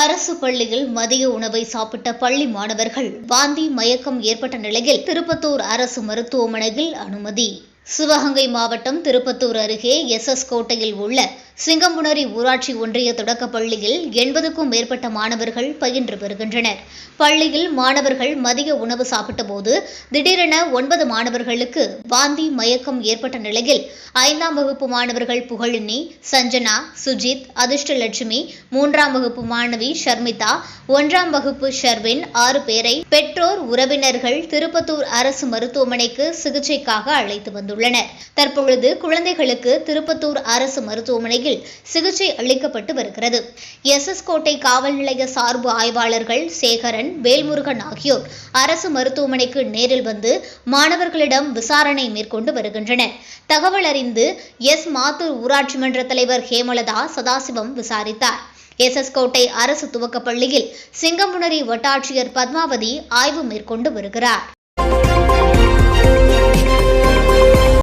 அரசு பள்ளியில் மதிய உணவை சாப்பிட்ட பள்ளி மாணவர்கள் வாந்தி மயக்கம் ஏற்பட்ட நிலையில் திருப்பத்தூர் அரசு மருத்துவமனையில் அனுமதி. சிவகங்கை மாவட்டம் திருப்பத்தூர் அருகே எஸ் எஸ் கோட்டையில் உள்ள சிங்கம்புணரி ஊராட்சி ஒன்றிய தொடக்கப் பள்ளியில் எண்பதுக்கும் மேற்பட்ட மாணவர்கள் பயின்று வருகின்றனர் பள்ளியில் மாணவர்கள் மதிய உணவு சாப்பிட்டபோது திடீரென ஒன்பது மாணவர்களுக்கு வாந்தி மயக்கம் ஏற்பட்ட நிலையில் ஐந்தாம் வகுப்பு மாணவர்கள் புகழினி சஞ்சனா சுஜித் அதிர்ஷ்டலட்சுமி மூன்றாம் வகுப்பு மாணவி ஷர்மிதா ஒன்றாம் வகுப்பு ஷர்வின் ஆறு பேரை பெற்றோர் உறவினர்கள் திருப்பத்தூர் அரசு மருத்துவமனைக்கு சிகிச்சைக்காக அழைத்து வந்துள்ளனர். தற்பொழுது குழந்தைகளுக்கு திருப்பத்தூர் அரசு மருத்துவமனையில் சிகிச்சை அளிக்கப்பட்டு வருகிறது. எஸ். எஸ். கோட்டை காவல் நிலைய சார்பு ஆய்வாளர்கள் சேகரன் வேல்முருகன் ஆகியோர் அரசு மருத்துவமனைக்கு நேரில் வந்து மாணவர்களிடம் விசாரணை மேற்கொண்டு வருகின்றனர். தகவல் அறிந்து எஸ். மாத்தூர் ஊராட்சி மன்ற தலைவர் ஹேமலதா சதாசிவம் விசாரித்தார். எஸ். எஸ். கோட்டை அரசு துவக்கப் பள்ளியில் சிங்கம்புணரி வட்டாட்சியர் பத்மாவதி ஆய்வு மேற்கொண்டு வருகிறார்.